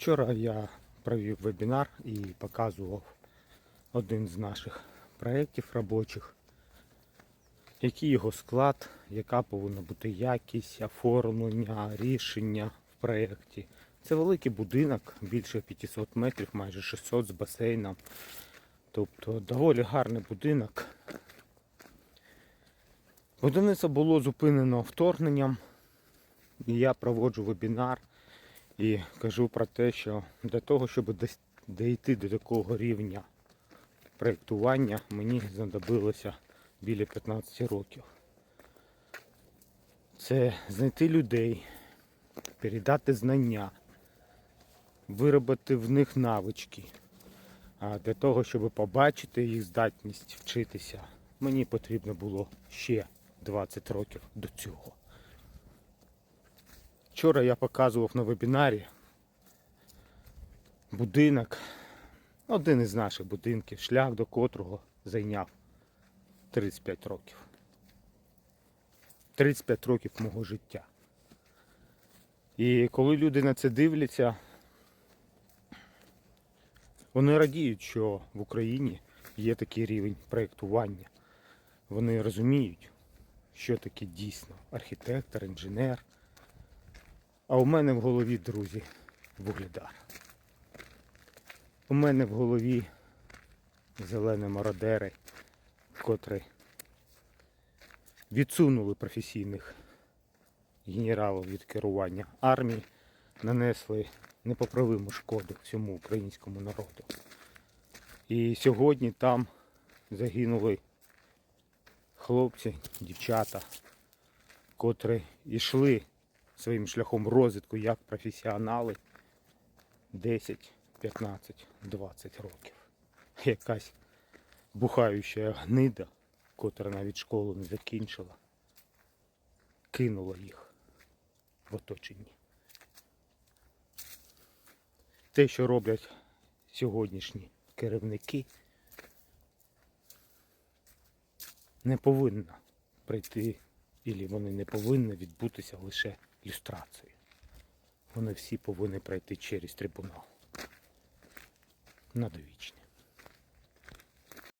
Вчора я провів вебінар і показував один з наших проєктів робочих, який його склад, яка повинна бути якість, оформлення, рішення в проєкті. Це великий будинок, більше 500 метрів, майже 600 з басейном. Тобто доволі гарний будинок. Будівництво було зупинено вторгненням. І я проводжу вебінар і кажу про те, що для того, щоб дійти до такого рівня проєктування, мені знадобилося біля 15 років. Це знайти людей, передати знання, виробити в них навички. А для того, щоб побачити їх здатність вчитися, мені потрібно було ще 20 років до цього. Вчора я показував на вебінарі будинок, один із наших будинків, шлях до котрого зайняв 35 років. 35 років мого життя. І коли люди на це дивляться, вони радіють, що в Україні є такий рівень проєктування. Вони розуміють, що таке дійсно архітектор, інженер. А у мене в голові, друзі, вугледар. У мене в голові зелені мародери, котрі відсунули професійних генералів від керування армії, нанесли непоправиму шкоду всьому українському народу. І сьогодні там загинули хлопці, дівчата, котрі йшли своїм шляхом розвитку як професіонали 10, 15, 20 років. Якась бухаюча гнида, котра навіть школу не закінчила, кинула їх в оточенні. Те, що роблять сьогоднішні керівники, не повинно прийти, і вони не повинні відбутися лише люстрацією. Вони всі повинні пройти через трибунал. На довічне.